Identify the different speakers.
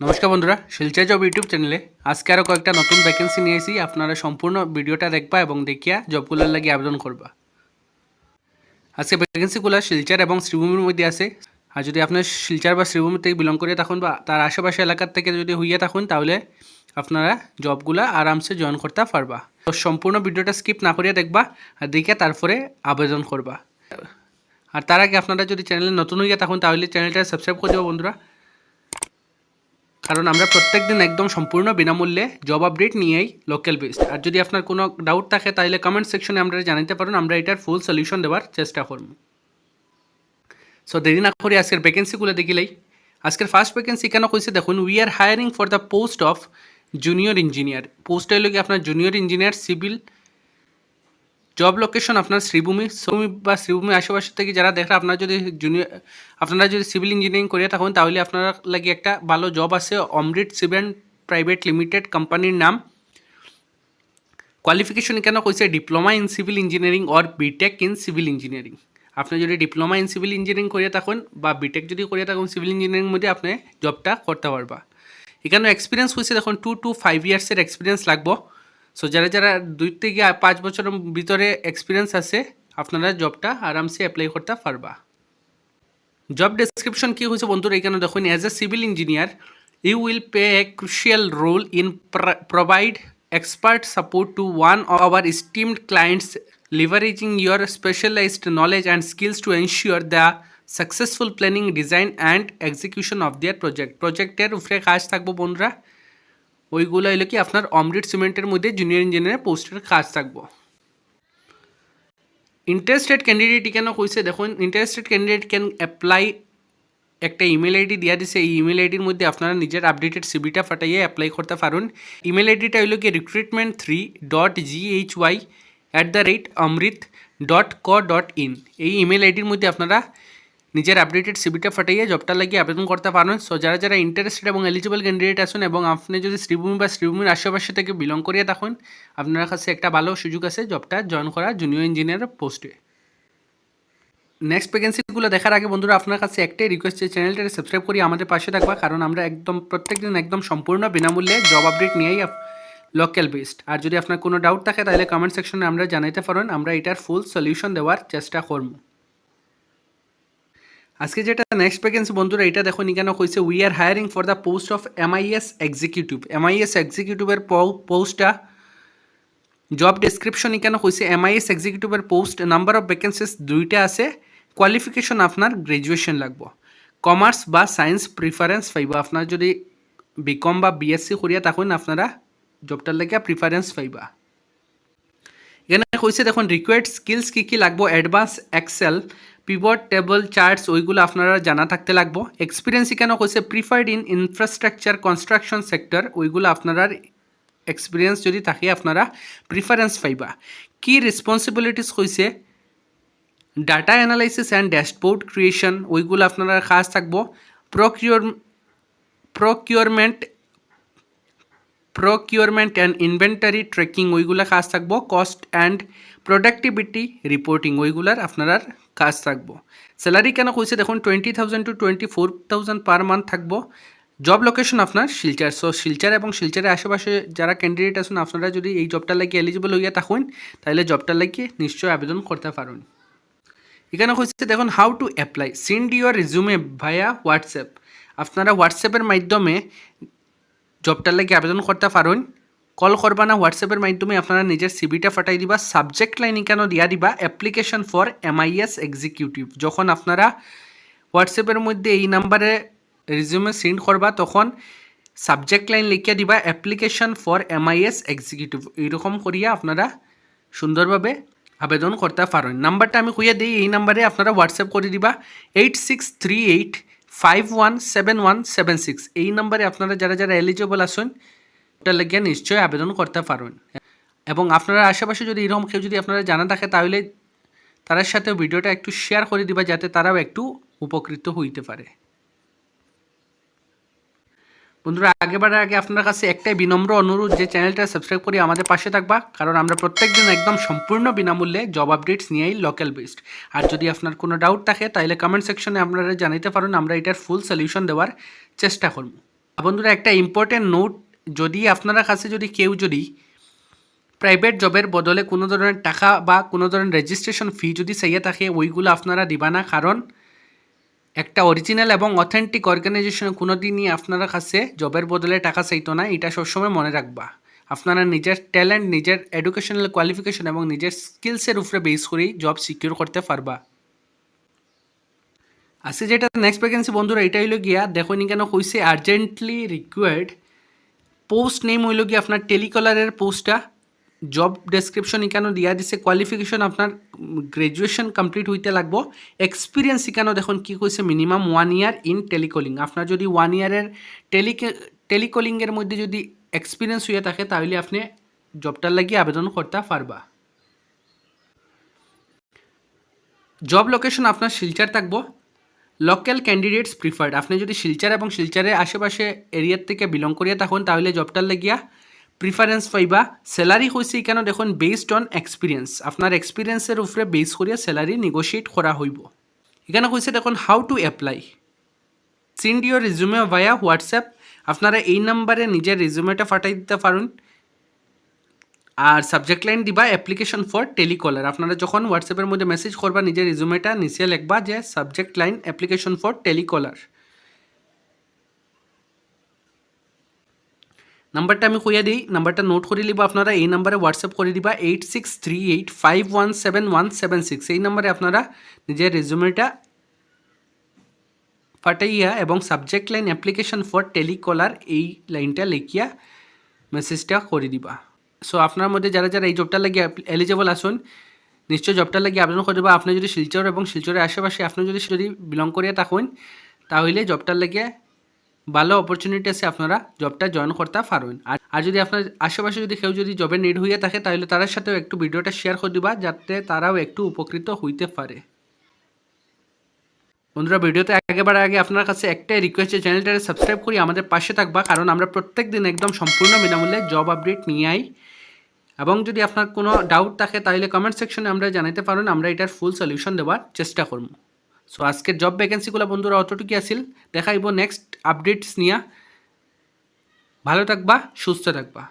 Speaker 1: নমস্কার বন্ধুরা Silchar job YouTube চ্যানেলে আজকে আরও কয়েকটা নতুন ভ্যাকেন্সি নিয়ে এসেছি। আপনারা সম্পূর্ণ ভিডিওটা দেখবা এবং দেখিয়া জবগুলোর লাগি আবেদন করবা। আজকে ভ্যাকেন্সিগুলো শিলচার এবং শ্রীভূমির মধ্যে আছে। আর যদি আপনার শিলচার বা শ্রীভূমি থেকে বিলং করে থাকুন বা তার আশেপাশে এলাকার থেকে যদি হইয়া থাকুন, তাহলে আপনারা জবগুলা আরামসে জয়েন করতে পারবা। তো সম্পূর্ণ ভিডিওটা স্কিপ না করিয়া দেখবা, আর দেখে তারপরে আবেদন করবা। আর তার আগে আপনারা যদি চ্যানেলে নতুন হইয়া থাকুন, তাহলে চ্যানেলটা সাবস্ক্রাইব করে দেবো বন্ধুরা। কারণ আমরা প্রত্যেক দিন একদম সম্পূর্ণ বিনামূল্যে জব আপডেট নিয়েই লোকাল বেসড আর যদি আপনার কোনো ডাউট থাকে, তাহলে কমেন্ট সেকশনে আমরা জানাতে পারেন, আমরা এটার ফুল সলিউশন দেওয়ার চেষ্টা করব। সো দেরি না করে আজকের ভ্যাকেন্সিগুলো দেখিলেই আজকের ফার্স্ট ভ্যাকেন্সি কেন কইছে দেখুন we are hiring for the post of junior engineer post হইল কি আপনার junior engineer civil job location আপনার শ্রীভূমি শ্রীভূমি বা শ্রীভূমি আশেপাশে থেকে যারা দেখে, আপনারা যদি জুনিয়র আপনারা যদি সিভিল ইঞ্জিনিয়ারিং করে থাকুন, তাহলে আপনারা লাগে একটা ভালো জব আছে অমৃত সিভেন প্রাইভেট লিমিটেড কোম্পানির নাম। কোয়ালিফিকেশন কেন কইছে? Diploma in civil engineering or BTech in civil engineering আপনি যদি ডিপ্লোমা ইন সিভিল ইঞ্জিনিয়ারিং করে থাকুন বা বিটেক যদি করে থাকুন সিভিল ইঞ্জিনিয়ারিং মধ্যে আপনি জবটা করতে পারবা। এখানে এক্সপিরিয়েন্স হয়েছে দেখুন টু টু ফাইভ ইয়ার্সের এক্সপিরিয়েন্স লাগবো। সো যারা যারা দুই থেকে পাঁচ বছরের ভিতরে এক্সপিরিয়েন্স আছে, আপনারা জবটা আরামসে অ্যাপ্লাই করতে পারবা। জব ডেসক্রিপশন কি হয়েছে বন্ধুরা এখানে দেখুন as a civil engineer you will play a crucial role in provide expert support to one our esteemed clients leveraging your specialized knowledge and skills to ensure the successful planning design and execution of their project প্রজেক্টের উপরে কাজ থাকব বন্ধুরা। ওইগুলো হলো কি আপনার অমৃত সিমেন্টের মধ্যে জুনিয়র ইঞ্জিনিয়ার পোস্টের কাজ থাকব? ইন্টারেস্টেড ক্যান্ডিডেট কেন কইছে? দেখুন ইন্টারেস্টেড ক্যান্ডিডেট ক্যান অ্যাপ্লাই একটা ইমেল আইডি দিয়া দিছে। এই ইমেল আইডির মধ্যে আপনারা নিজের আপডেটেড সিবিটা ফাটাইয়ে অ্যাপ্লাই করতে পারুন। ইমেল আইডিটা হইল কি recruitment three dot GH Y at the rate Amrit dot co dot in এই ইমেল আইডির মধ্যে আপনারা নিজের আপডেটেড সিবিটা ফাটাইয়ে জবটা লাগিয়ে আবেদন করতে পারেন। সো যারা যারা ইন্টারেস্টেড এবং এলিজিবল ক্যান্ডিডেট আসুন এবং আপনি যদি শ্রীভূমি বা শ্রীভূমির আশেপাশে থেকে বিলং করিয়ে থাকুন, আপনার কাছে একটা ভালো সুযোগ আছে জবটা জয়েন করা জুনিয়র ইঞ্জিনিয়ার পোস্টে নেক্সট ভ্যাকেন্সিগুলো দেখার আগে বন্ধুরা, আপনার কাছে একটাই রিকোয়েস্ট যে চ্যানেলটাকে সাবস্ক্রাইব করি আমাদের পাশে থাকবা, কারণ আমরা একদম প্রত্যেকদিন একদম সম্পূর্ণ বিনামূল্যে জব আপডেট নিয়েই লোকাল বেসড আর যদি আপনার কোনো ডাউট থাকে, তাহলে কমেন্ট সেকশনে আমরা জানাইতে পারেন। আমরা এটার ফুল সলিউশন দেওয়ার চেষ্টা করব। আজকে যেটা নেক্সট ভ্যাকেন্সি বন্ধুরা, এটা দেখুন এখানে কইছে we are hiring for the post of MIS executive MIS এক্সিকিউটিভের পোস্টটা জব ডেসক্রিপশন এখানে কইছে এমআইএস এক্সিকিউটিভের পোস্ট নাম্বার অফ ভ্যাকেন্সিস দুইটা আছে। কোয়ালিফিকেশন আপনার গ্রাজুয়েশন লাগবো। কমার্স বা সায়েন্স প্রিফারেন্স পাইব। আপনার যদি বিকম বা বিএসসি করিয়া তখন আপনারা জবটার লাগে প্রিফারেন্স পাইবা। এখানে কইছে দেখুন রিকোয়ার্ড স্কিলস কী কী লাগবো? Advance excel pivot table charts ওইগুলো আপনারা জানা থাকতে লাগবো। এক্সপিরিয়েন্স এখানে কইছে preferred in infrastructure construction sector ওইগুলো আপনারা এক্সপিরিয়েন্স যদি থাকে আপনারা প্রিফারেন্স পাইবা। কি রেসপন্সিবিলিটিস হয়েছে data analysis and dashboard creation ওইগুলো আপনারা কাজ থাকব। Procure procurement procurement and inventory tracking ওইগুলো কাজ থাকব। কস্ট অ্যান্ড প্রোডাক্টিভিটি রিপোর্টিং ওইগুলার আপনার কাজ থাকব। স্যালারি কেন কইছে? দেখুন twenty thousand to twenty four thousand per month থাকব। জব লোকেশন আপনার শিলচার। সো শিলচার এবং শিলচারের আশেপাশে যারা ক্যান্ডিডেট আছেন, আপনারা যদি এই জবটা লাগিয়ে এলিজিবল হইয়া থাকুন, তাহলে জবটা লাগিয়ে নিশ্চয়ই আবেদন করতে পারুন। এখানে হচ্ছে দেখুন how to apply send your resume via WhatsApp আপনারা হোয়াটসঅ্যাপের মাধ্যমে জবটার লাগে আবেদন করতে পারুন। কল করবা না হোয়াটসঅ্যাপের মাধ্যমে আপনারা নিজের সিবিটা ফাটাই দিবা সাবজেক্ট লাইন কেন দিয়া দিবা অ্যাপ্লিকেশন ফর এমআইএস এক্সিকিউটিভ যখন আপনারা হোয়াটসঅ্যাপের মধ্যে এই নাম্বারে রিজিউমে সেন্ড করবা তখন সাবজেক্ট লাইন লিখিয়া দিবা অ্যাপ্লিকেশন ফর এমআইএস এক্সিকিউটিভ এইরকম করিয়া আপনারা সুন্দরভাবে আবেদন করতে পারেন নাম্বারটা আমি কইয়া দিই, এই নাম্বারে আপনারা হোয়াটসঅ্যাপ করে দিবা eight six three eight five one seven one seven six এই নাম্বারে আপনারা যারা যারা এলিজিবল আসুন ওটা লাগিয়ে নিশ্চয়ই আবেদন করতে পারবেন। এবং আপনারা আশেপাশে যদি এরকম কেউ যদি আপনারা জানা থাকে, তাহলে তার সাথে ভিডিওটা একটু শেয়ার করে দিবা, যাতে তারাও একটু উপকৃত হইতে পারে। বন্ধুরা আগেবার আগে আপনার কাছে একটাই বিনম্র অনুরোধ, যে চ্যানেলটা সাবস্ক্রাইব করে আমাদের পাশে থাকবা, কারণ আমরা প্রত্যেকদিন একদম সম্পূর্ণ বিনামূল্যে জব আপডেটস নিয়েই লোকাল বেসড আর যদি আপনার কোনো ডাউট থাকে, তাহলে কমেন্ট সেকশনে আপনারা জানাইতে পারেন, আমরা এটার ফুল সলিউশন দেওয়ার চেষ্টা করব। বন্ধুরা, একটা ইম্পর্টেন্ট নোট যদি আপনারা কাছে যদি কেউ যদি প্রাইভেট জবের বদলে কোনো ধরনের টাকা বা কোনো ধরনের রেজিস্ট্রেশন ফি যদি চাইয়ে থাকে, ওইগুলো আপনারা দিবা না। কারণ একটা অরিজিনাল এবং অথেন্টিক অর্গানাইজেশন কোনো দিনই আপনারা কাছে জবের বদলে টাকা চাইতো না। এটা সবসময় মনে রাখবা। আপনারা নিজের ট্যালেন্ট নিজের এডুকেশনাল কোয়ালিফিকেশন এবং নিজের স্কিলসের উপরে বেস করেই জব সিকিউর করতে পারবা। আজকে যেটা নেক্সট ভ্যাকেন্সি বন্ধুরা এটা হইল গিয়া, দেখো নি কেন কইছে আর্জেন্টলি রিকোয়ার্ড পোস্ট নেম হইল কি আপনার টেলিকলারের পোস্টটা। জব ডেসক্রিপশন ইকানো দিয়া দিছে কোয়ালিফিকেশন আপনার গ্রাজুয়েশন কমপ্লিট হইতে লাগবো। এক্সপিরিয়েন্স ইকানো দেখুন কি কইছে minimum one year in telecalling আপনার যদি ওয়ান ইয়ারের টেলি টেলিকলিংয়ের মধ্যে যদি এক্সপিরিয়েন্স হয়ে থাকে, তাহলে আপনি জবটার লাগিয়ে আবেদন করতে পারবা। জব লোকেশন আপনার শিলচার থাকব। লোকাল ক্যান্ডিডেটস প্রিফার্ড আপনি যদি শিলচার এবং শিলচারের আশেপাশে এরিয়ার থেকে বিলং করিয়া থাকুন, তাহলে জবটার লাগিয়া প্রিফারেন্স পাইবা। স্যালারি হয়েছে এখানে দেখুন বেসড অন এক্সপিরিয়েন্স আপনার এক্সপিরিয়েন্সের উপরে বেস করিয়া স্যালারি নেগোশিয়েট করা হইব। এখানে কইছে দেখুন how to apply send your resume via WhatsApp আপনারা এই নাম্বারে নিজের রিজুমেটা পাঠাই দিতে পারেন। আর সাবজেক্ট লাইন দিবা অ্যাপ্লিকেশন ফর টেলিকলার আপনারা যখন হোয়াটসঅ্যাপের মধ্যে মেসেজ করবা, নিজের রিজুমেটা নিচে লিখবা যে subject line application for telecaller নাম্বারটা আমি কইয়া দিই নাম্বারটা নোট করে লিবা আপনারা, এই নাম্বারে হোয়াটসঅ্যাপ করে দিবা eight six three eight five one seven one seven six এই নাম্বারে আপনারা নিজের রেজুমেটা পাঠাইয়া এবং subject line application for telecaller এই লাইনটা লিখিয়া মেসেজটা করে দিবা। সো আপনার মধ্যে যারা যারা এই জবটা লাগিয়ে এলিজেবল আসুন। নিশ্চয় জবটা লাগিয়ে আবেদন করে দেবা আপনি যদি শিলচর এবং শিলচরের আশেপাশে আপনি যদি যদি বিলং করিয়া থাকুন, তাহলে জবটার লাগিয়ে ভালো অপরচুনিটি আছে আপনারা জবটা জয়েন করতে পারবেন আর যদি আপনার আশেপাশে যদি কেউ যদি জবের নিড হয়ে থাকে, তাহলে তার সাথেও একটু ভিডিওটা শেয়ার করে দিবা, যাতে তারাও একটু উপকৃত হইতে পারে। বন্ধুরা, ভিডিওতে একেবারে আগে আপনার কাছে একটাই রিকোয়েস্ট চ্যানেলটাকে সাবস্ক্রাইব করি আমাদের পাশে থাকবা, কারণ আমরা প্রত্যেক দিন একদম সম্পূর্ণ বিনামূল্যে জব আপডেট নিয়ে আই। এবং যদি আপনার কোনো ডাউট থাকে, তাহলে কমেন্ট সেকশনে আমরা জানাতে পারেন, আমরা এটার ফুল সলিউশন দেওয়ার চেষ্টা করব। সো আজকের জব ভ্যাকেন্সিগুলো বন্ধুরা অতটুকু আসিল দেখাইব নেক্সট আপডেটস নিয়ে। ভালো থাকবা, সুস্থ থাকবা।